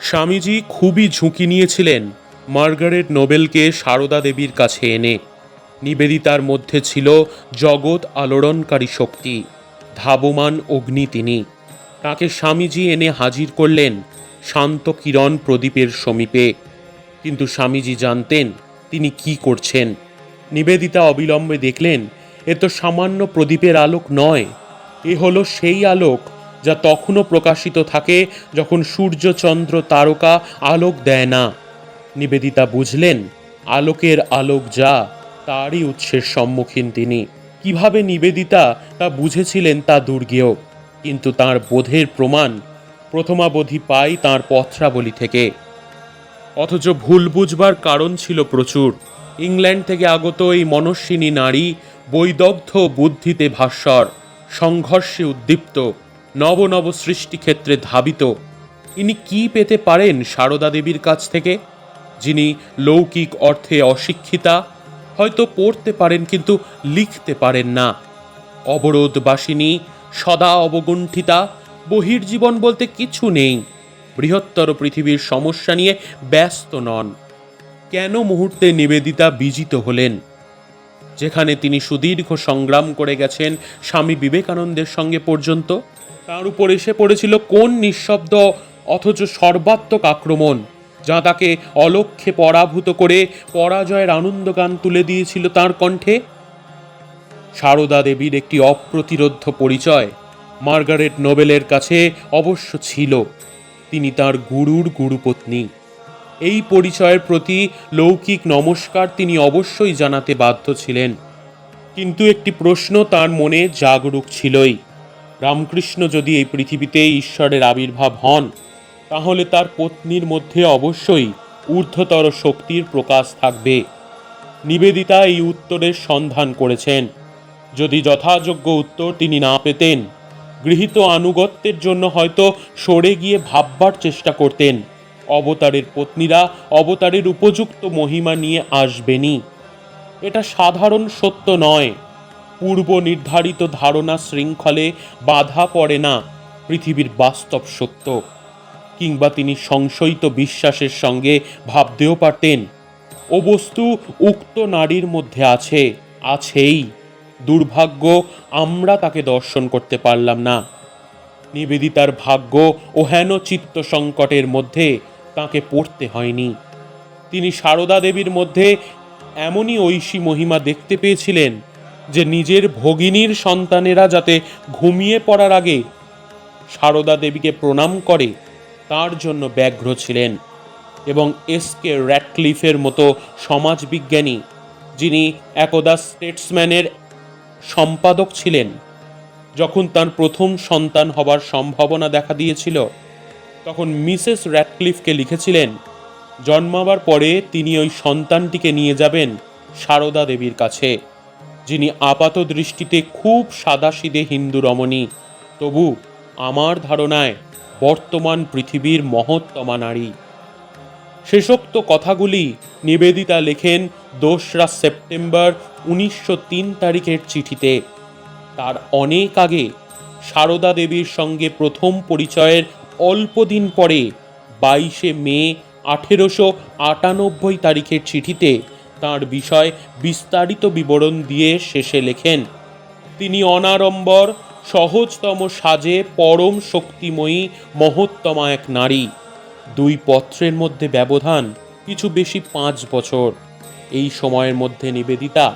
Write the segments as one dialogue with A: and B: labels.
A: স্বামীজি খুবই ঝুঁকি নিয়েছিলেন মার্গারেট নোবেলকে সারদা দেবীর কাছে এনে। নিবেদিতার মধ্যে ছিল জগৎ আলোড়নকারী শক্তি, ধাবমান অগ্নি তিনি। তাকে স্বামীজি এনে হাজির করলেন শান্ত কিরণ প্রদীপের সমীপে। কিন্তু স্বামীজি জানতেন তিনি কি করছেন। নিবেদিতা অবিলম্বে দেখলেন, এ তো সামান্য প্রদীপের আলোক নয়, এ হলো সেই আলোক যা তখনও প্রকাশিত থাকে যখন সূর্য চন্দ্র তারকা আলোক দেয় না। নিবেদিতা বুঝলেন, আলোকের আলোক যা, তারই উৎসের সম্মুখীন তিনি। কীভাবে নিবেদিতা তা বুঝেছিলেন তা দুর্গেয়, কিন্তু তার বোধের প্রমাণ প্রথমাবধি পাই তাঁর পত্রাবলী থেকে। অথচ ভুল বুঝবার কারণ ছিল প্রচুর। ইংল্যান্ড থেকে আগত এই মনস্বিনী নারী বৈদগ্ধ বুদ্ধিতে ভাস্বর, সংঘর্ষে উদ্দীপ্ত। নব নব সৃষ্টিক্ষেত্রে ধাবিত। ইনি কি পেতে পারেন সারদা দেবীর কাছ থেকে? যিনি লৌকিক অর্থে অশিক্ষিতা, হয়তো পড়তে পারেন কিন্তু লিখতে পারেন না। অবরোধবাসিনী, সদা অবগুণ্ঠিতা, বহির্জীবন বলতে কিছু নেই। বৃহত্তর পৃথিবীর সমস্যা নিয়ে ব্যস্ত নন। কেন মুহূর্তে নিবেদিতা বিজিত হলেন? যেখানে তিনি সুদীর্ঘ সংগ্রাম করে গেছেন স্বামী বিবেকানন্দের সঙ্গে পর্যন্ত? তার উপর এসে পড়েছিল কোন নিঃশব্দ, অথচ সর্বাত্মক আক্রমণ, যা তাকে অলক্ষ্যে পরাভূত করে পরাজয়ের আনন্দগান তুলে দিয়েছিল তার কণ্ঠে। সারদা দেবীর একটি অপ্রতিরোধ্য পরিচয় মার্গারেট নোবেলের কাছে অবশ্য ছিল। তিনি তার গুরুর গুরুপত্নী। এই পরিচয়ের প্রতি লৌকিক নমস্কার তিনি অবশ্যই জানাতে বাধ্য ছিলেন। কিন্তু একটি প্রশ্ন তার মনে জাগরুক ছিলই। রামকৃষ্ণ যদি এই পৃথিবীতে ঈশ্বরের আবির্ভাব হন, তাহলে তার পত্নীর মধ্যে অবশ্যই ঊর্ধ্বতর শক্তির প্রকাশ থাকবে। নিবেদিতা এই উত্তরের সন্ধান করেছেন। যদি যথাযোগ্য উত্তর তিনি না পেতেন, গৃহীত আনুগত্যের জন্য হয়তো সরে গিয়ে ভাববার চেষ্টা করতেন। অবতারের পত্নীরা অবতারের উপযুক্ত মহিমা নিয়ে আসবেনই এটা সাধারণ সত্য নয়। পূর্ব নির্ধারিত ধারণা শৃঙ্খলে বাধা পড়ে না পৃথিবীর বাস্তব সত্য। কিংবা তিনি সংশয়িত বিশ্বাসের সঙ্গে ভাবতেও পারতেন, ও বস্তু উক্ত নারীর মধ্যে আছে, আছেই। দুর্ভাগ্য, আমরা তাকে দর্শন করতে পারলাম না। নিবেদিতার ভাগ্য ও হেন চিত্ত সংকটের মধ্যে তাকে পড়তে হয়নি। তিনি সারদা দেবীর মধ্যে এমনই ঐশী মহিমা দেখতে পেয়েছিলেন যে নিজের ভগিনীর সন্তানেরা যাতে ঘুমিয়ে পড়ার আগে সারদা দেবীকে প্রণাম করে, তার জন্য ব্যগ্র ছিলেন এবং এস কে র্যাটক্লিফের মতো সমাজবিজ্ঞানী যিনি একদা স্টেটসম্যানের সম্পাদক ছিলেন। যখন তার প্রথম সন্তান হবার সম্ভাবনা দেখা দিয়েছিল, তখন মিসেস র্যাটক্লিফকে লিখেছিলেন, জন্মাবার পরে তিনি ওই সন্তানটিকে নিয়ে যাবেন সারদা দেবীর কাছে। যিনি আপাত দৃষ্টিতে খুব সাদাসিদে হিন্দু রমণী, তবু আমার ধারণায় বর্তমান পৃথিবীর মহত্তমা নারী। শেষোক্ত কথাগুলি নিবেদিতা লেখেন দোসরা সেপ্টেম্বর উনিশশো তিন তারিখের চিঠিতে। তার অনেক আগে সারদা দেবীর সঙ্গে প্রথম পরিচয়ের অল্প দিন পরে বাইশে মে আঠেরোশো আটানব্বই তারিখের চিঠিতে তার বিষয় বিস্তারিত বিবরণ দিয়ে শেষে লেখেন, তিনি অনাড়ম্বর, সহজতম সাজে পরম শক্তিময়ী, মহত্তমা এক নারী। দুই পত্রের মধ্যে ব্যবধান কিছু বেশি পাঁচ বছর। এই সময়ের মধ্যে নিবেদিতা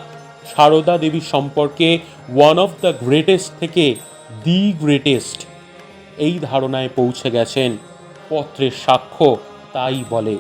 A: সারদা দেবী সম্পর্কে ওয়ান অফ দ্য গ্রেটেস্ট থেকে দি গ্রেটেস্ট এই ধারণায় পৌঁছে গেছেন। পত্রের সাক্ষ্য তাই বলে।